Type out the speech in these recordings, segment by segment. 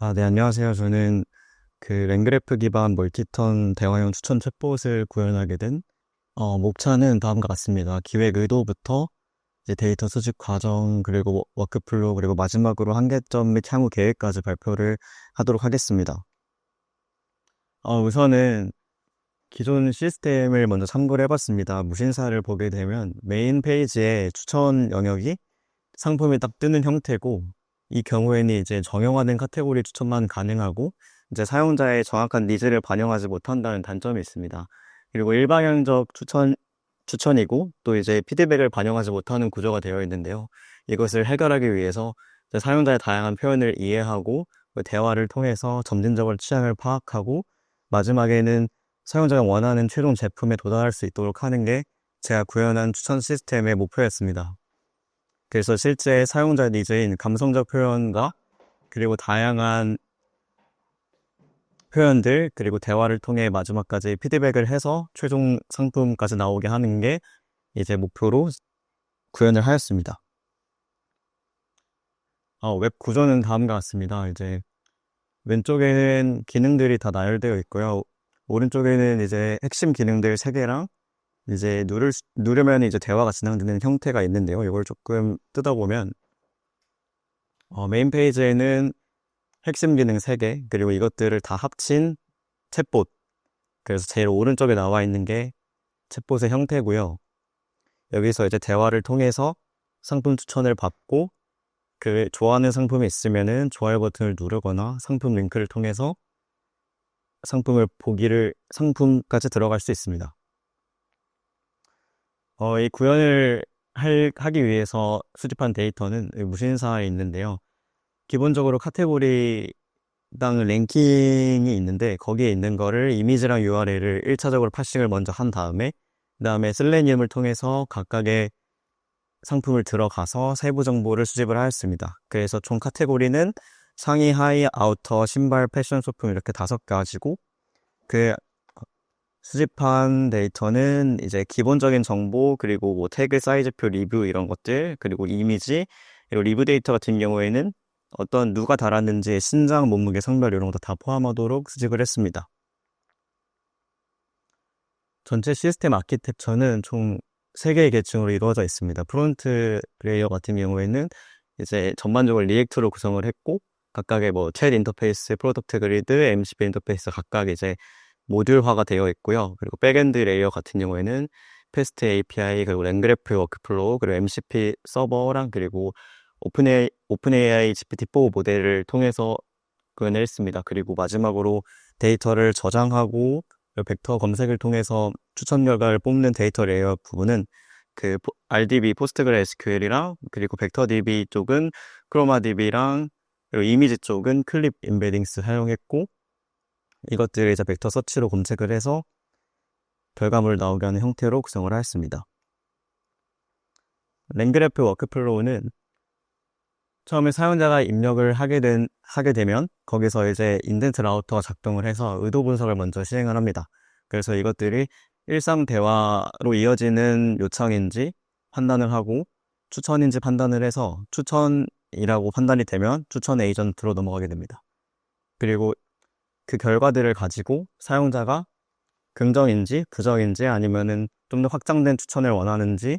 아, 네, 안녕하세요. 저는 그 랭그래프 기반 멀티턴 대화형 추천 챗봇을 구현하게 된 어, 목차는 다음과 같습니다. 기획 의도부터 이제 데이터 수집 과정, 그리고 워크플로우, 그리고 마지막으로 한계점 및 향후 계획까지 발표를 하도록 하겠습니다. 어, 우선은 기존 시스템을 먼저 참고를 해봤습니다. 무신사를 보게 되면 메인 페이지에 추천 영역이 상품이 딱 뜨는 형태고 이 경우에는 이제 정형화된 카테고리 추천만 가능하고 이제 사용자의 정확한 니즈를 반영하지 못한다는 단점이 있습니다. 그리고 일방향적 추천 추천이고 또 이제 피드백을 반영하지 못하는 구조가 되어 있는데요. 이것을 해결하기 위해서 사용자의 다양한 표현을 이해하고 그 대화를 통해서 점진적으로 취향을 파악하고 마지막에는 사용자가 원하는 최종 제품에 도달할 수 있도록 하는 게 제가 구현한 추천 시스템의 목표였습니다. 그래서 실제 사용자 니즈인 감성적 표현과 그리고 다양한 표현들 그리고 대화를 통해 마지막까지 피드백을 해서 최종 상품까지 나오게 하는 게 이제 목표로 구현을 하였습니다. 어, 웹 구조는 다음과 같습니다. 이제 왼쪽에는 기능들이 다 나열되어 있고요. 오른쪽에는 이제 핵심 기능들 3개랑 이제 누를, 누르면 이제 대화가 진행되는 형태가 있는데요. 이걸 조금 뜯어보면, 어, 메인 페이지에는 핵심 기능 3개, 그리고 이것들을 다 합친 챗봇. 그래서 제일 오른쪽에 나와 있는 게 챗봇의 형태고요. 여기서 이제 대화를 통해서 상품 추천을 받고, 그 좋아하는 상품이 있으면은 좋아요 버튼을 누르거나 상품 링크를 통해서 상품을 보기를 상품까지 들어갈 수 있습니다. 어, 이 구현을 할, 하기 위해서 수집한 데이터는 무신사에 있는데요. 기본적으로 카테고리당 랭킹이 있는데 거기에 있는 거를 이미지랑 URL을 1차적으로 파싱을 먼저 한 다음에 그 다음에 슬래니움을 통해서 각각의 상품을 들어가서 세부 정보를 수집을 하였습니다. 그래서 총 카테고리는 상의, 하의, 아우터, 신발, 패션 소품 이렇게 다섯 가지고 그 수집한 데이터는 이제 기본적인 정보, 그리고 뭐 태그 사이즈표 리뷰 이런 것들, 그리고 이미지, 그리고 리뷰 데이터 같은 경우에는 어떤 누가 달았는지 신장, 몸무게, 성별 이런 것도 다 포함하도록 수집을 했습니다. 전체 시스템 아키텍처는 총 3개의 계층으로 이루어져 있습니다. 프론트 레이어 같은 경우에는 이제 전반적으로 리액트로 구성을 했고 각각의 뭐 챗 인터페이스, 프로덕트 그리드, MCP 인터페이스 각각 이제 모듈화가 되어 있고요. 그리고 백엔드 레이어 같은 경우에는 패스트 API 그리고 랭그래프 워크플로우 그리고 MCP 서버랑 그리고 오픈AI, 오픈AI GPT-4 모델을 통해서 구현을 했습니다. 그리고 마지막으로 데이터를 저장하고 벡터 검색을 통해서 추천 결과를 뽑는 데이터 레이어 부분은 그 RDB 포스트그레 SQL이랑 그리고 벡터DB 쪽은 크로마DB랑 그리고 이미지 쪽은 클립 임베딩스 사용했고 이것들을 이제 벡터 서치로 검색을 해서 결과물을 나오게 하는 형태로 구성을 하였습니다. 랭그래프 워크플로우는 처음에 사용자가 입력을 하게, 된, 하게 되면 거기서 이제 인덴트 라우터가 작동을 해서 의도 분석을 먼저 시행을 합니다. 그래서 이것들이 일상 대화로 이어지는 요청인지 판단을 하고 추천인지 판단을 해서 추천이라고 판단이 되면 추천 에이전트로 넘어가게 됩니다. 그리고 그 결과들을 가지고 사용자가 긍정인지 부정인지 아니면은 좀 더 확장된 추천을 원하는지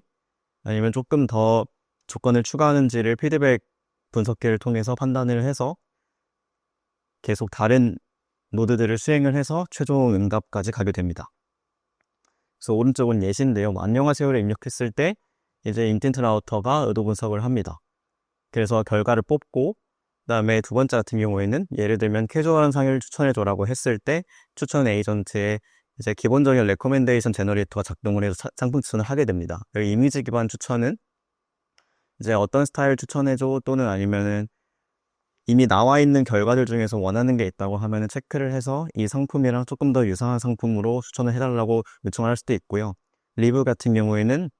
아니면 조금 더 조건을 추가하는지를 피드백 분석기를 통해서 판단을 해서 계속 다른 노드들을 수행을 해서 최종 응답까지 가게 됩니다. 그래서 오른쪽은 예시인데요. 뭐 안녕하세요를 입력했을 때 이제 인텐트 라우터가 의도 분석을 합니다. 그래서 결과를 뽑고 그다음에 두 번째 같은 경우에는 예를 들면 캐주얼한 상의를 추천해줘라고 했을 때 추천 에이전트의 이제 기본적인 레코멘데이션 제너레이터가 작동을 해서 상품 추천을 하게 됩니다. 이미지 기반 추천은 이제 어떤 스타일 추천해줘 또는 아니면은 이미 나와 있는 결과들 중에서 원하는 게 있다고 하면은 체크를 해서 이 상품이랑 조금 더 유사한 상품으로 추천을 해달라고 요청을 할 수도 있고요. 리뷰 같은 경우에는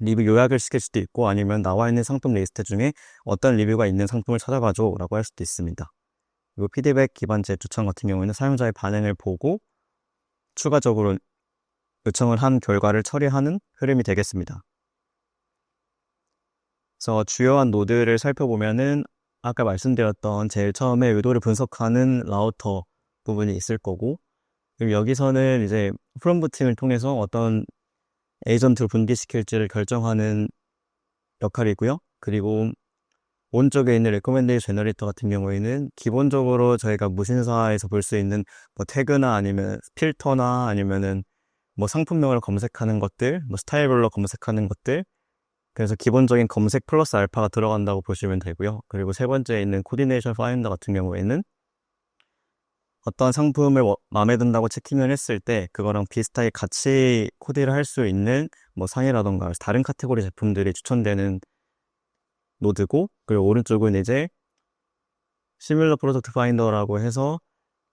리뷰 요약을 시킬 수도 있고 아니면 나와 있는 상품 리스트 중에 어떤 리뷰가 있는 상품을 찾아가줘 라고 할 수도 있습니다. 그리고 피드백 기반제 추천 같은 경우에는 사용자의 반응을 보고 추가적으로 요청을 한 결과를 처리하는 흐름이 되겠습니다. 그래서 주요한 노드를 살펴보면은 아까 말씀드렸던 제일 처음에 의도를 분석하는 라우터 부분이 있을 거고, 그리고 여기서는 이제 프롬부팅을 통해서 어떤 에이전트를 분기시킬지를 결정하는 역할이고요. 그리고 오른쪽에 있는 레코멘데이션 제너레이터 같은 경우에는 기본적으로 저희가 무신사에서 볼 수 있는 뭐 태그나 아니면 필터나 아니면은 뭐 상품명을 검색하는 것들, 뭐 스타일별로 검색하는 것들, 그래서 기본적인 검색 플러스 알파가 들어간다고 보시면 되고요. 그리고 세 번째에 있는 코디네이션 파인더 같은 경우에는 어떤 상품을 워- 마음에 든다고 체킹을 했을 때 그거랑 비슷하게 같이 코디를 할 수 있는 뭐 상이라던가 다른 카테고리 제품들이 추천되는 노드고 그리고 오른쪽은 이제 시뮬러 프로덕트 파인더라고 해서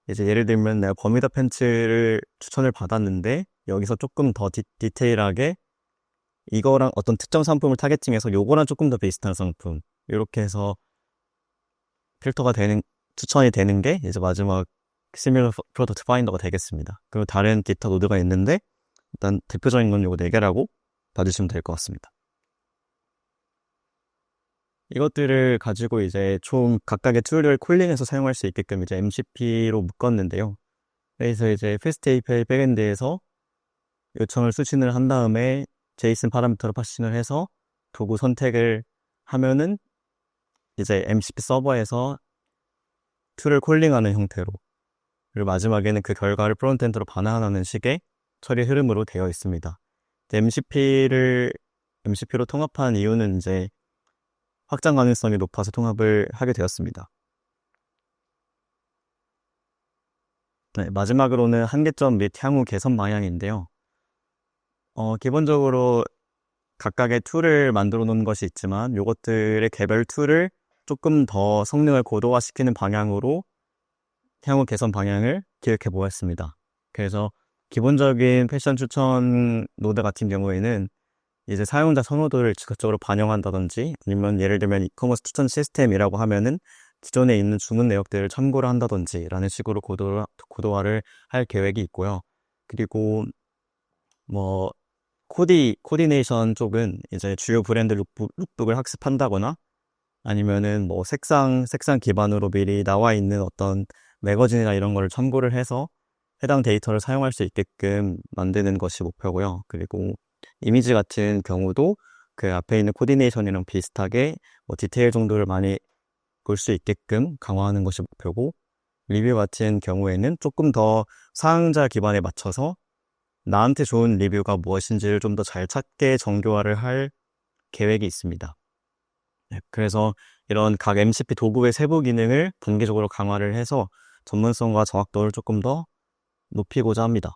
이제 예를 들면 내가 버뮤다 팬츠를 추천을 받았는데 여기서 조금 더 디, 디테일하게 이거랑 어떤 특정 상품을 타겟팅해서 요거랑 조금 더 비슷한 상품 이렇게 해서 필터가 되는 추천이 되는 게 이제 마지막 시뮬러 프로덕트 파인더가 되겠습니다. 그리고 다른 기타 노드가 있는데 일단 대표적인 건 요거 4개라고 봐주시면 될 것 같습니다. 이것들을 가지고 이제 총 각각의 툴을 콜링해서 사용할 수 있게끔 이제 MCP로 묶었는데요. 그래서 이제 패스트 API 백엔드에서 요청을 수신을 한 다음에 제이슨 파라미터로 파싱을 해서 도구 선택을 하면은 이제 MCP 서버에서 툴을 콜링하는 형태로 그리고 마지막에는 그 결과를 프론트엔드로 반환하는 식의 처리 흐름으로 되어 있습니다. MCP를 MCP로 통합한 이유는 이제 확장 가능성이 높아서 통합을 하게 되었습니다. 네, 마지막으로는 한계점 및 향후 개선 방향인데요. 어, 기본적으로 각각의 툴을 만들어 놓은 것이 있지만 이것들의 개별 툴을 조금 더 성능을 고도화시키는 방향으로 향후 개선 방향을 기획해 보았습니다. 그래서 기본적인 패션 추천 노드 같은 경우에는 이제 사용자 선호도를 즉각적으로 반영한다든지 아니면 예를 들면 이커머스 추천 시스템이라고 하면은 기존에 있는 주문 내역들을 참고를 한다든지 라는 식으로 고도화, 고도화를 할 계획이 있고요. 그리고 뭐 코디, 코디네이션 쪽은 이제 주요 브랜드 룩북, 룩북을 학습한다거나 아니면은 뭐 색상, 색상 기반으로 미리 나와 있는 어떤 매거진이나 이런 거를 참고를 해서 해당 데이터를 사용할 수 있게끔 만드는 것이 목표고요. 그리고 이미지 같은 경우도 그 앞에 있는 코디네이션이랑 비슷하게 뭐 디테일 정도를 많이 볼 수 있게끔 강화하는 것이 목표고 리뷰 같은 경우에는 조금 더 사용자 기반에 맞춰서 나한테 좋은 리뷰가 무엇인지를 좀 더 잘 찾게 정교화를 할 계획이 있습니다. 네, 그래서 이런 각 MCP 도구의 세부 기능을 단계적으로 강화를 해서 전문성과 정확도를 조금 더 높이고자 합니다.